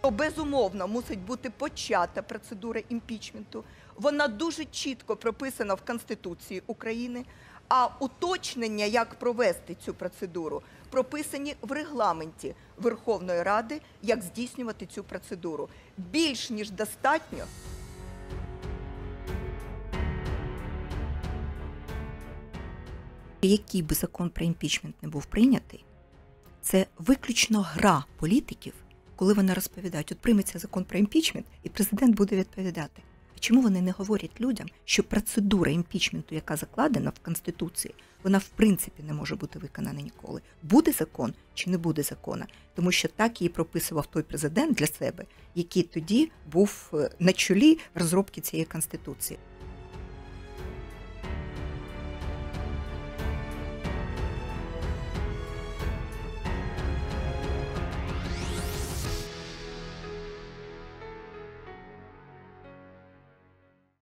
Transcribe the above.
що безумовно мусить бути почата процедура імпічменту. Вона дуже чітко прописана в Конституції України. А уточнення, як провести цю процедуру, прописані в регламенті Верховної Ради, як здійснювати цю процедуру. Більш ніж достатньо Який би закон про імпічмент не був прийнятий, це виключно гра політиків, коли вони розповідають, от прийметься закон про імпічмент, і президент буде відповідати. Чому вони не говорять людям, що процедура імпічменту, яка закладена в Конституції, вона в принципі не може бути виконана ніколи. Буде закон чи не буде закона? Тому що так її прописував той президент для себе, який тоді був е, на чолі розробки цієї конституції.